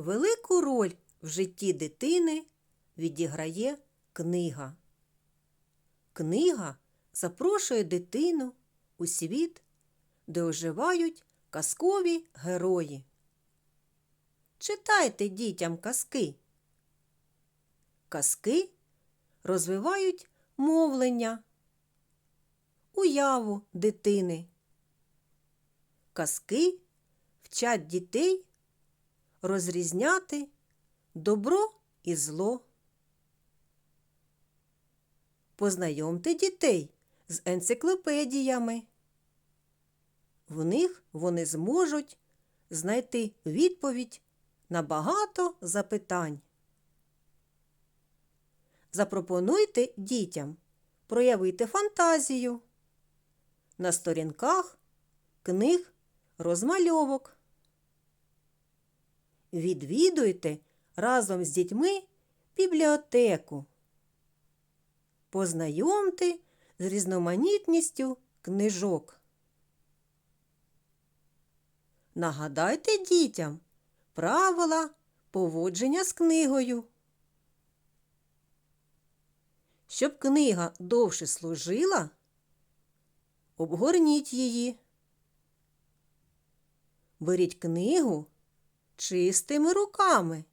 Велику роль в житті дитини відіграє книга. Книга запрошує дитину у світ, де оживають казкові герої. Читайте дітям казки. Казки розвивають мовлення, уяву дитини. Казки вчать дітей розрізняти добро і зло. Познайомте дітей з енциклопедіями. В них вони зможуть знайти відповідь на багато запитань. Запропонуйте дітям проявити фантазію на сторінках книг розмальовок. Відвідуйте разом з дітьми бібліотеку. Познайомте з різноманітністю книжок. Нагадайте дітям правила поводження з книгою. Щоб книга довше служила, обгорніть її. Беріть книгу чистими руками.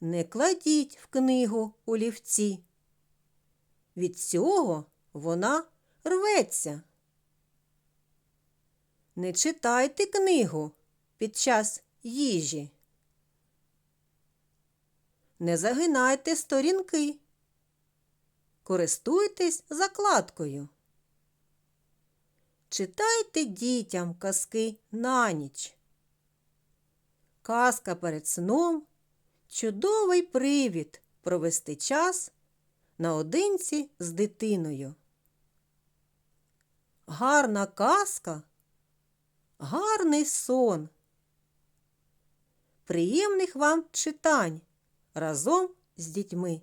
Не кладіть в книгу олівці. Від цього вона рветься. Не читайте книгу під час їжі. Не загинайте сторінки. Користуйтесь закладкою. Читайте дітям казки на ніч. Казка перед сном чудовий привід провести час наодинці з дитиною. Гарна казка, гарний сон. Приємних вам читань разом з дітьми.